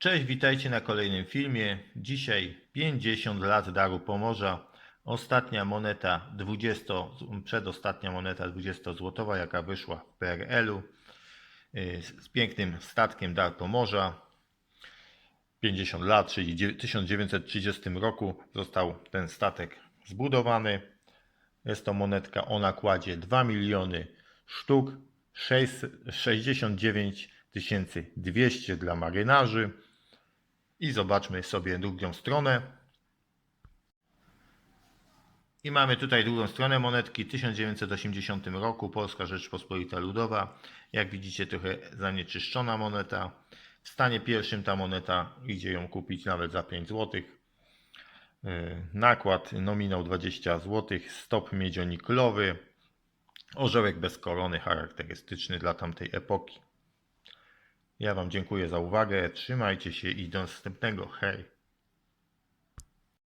Cześć, witajcie na kolejnym filmie. Dzisiaj 50 lat Daru Pomorza. Ostatnia moneta 20, przedostatnia moneta 20 złotowa, jaka wyszła w PRL-u. y, Z pięknym statkiem Dar Pomorza. 50 lat, czyli w 1930 roku został ten statek zbudowany. Jest to monetka o nakładzie 2 miliony sztuk, 6, 69 200 dla marynarzy. I zobaczmy sobie drugą stronę. I mamy tutaj drugą stronę monetki 1980 roku, Polska Rzeczpospolita Ludowa. Jak widzicie trochę zanieczyszczona moneta. W stanie pierwszym ta moneta idzie ją kupić nawet za 5 zł. Nakład nominał 20 zł, stop miedzioniklowy, orzełek bez korony charakterystyczny dla tamtej epoki. Ja Wam dziękuję za uwagę, trzymajcie się i do następnego. Hej!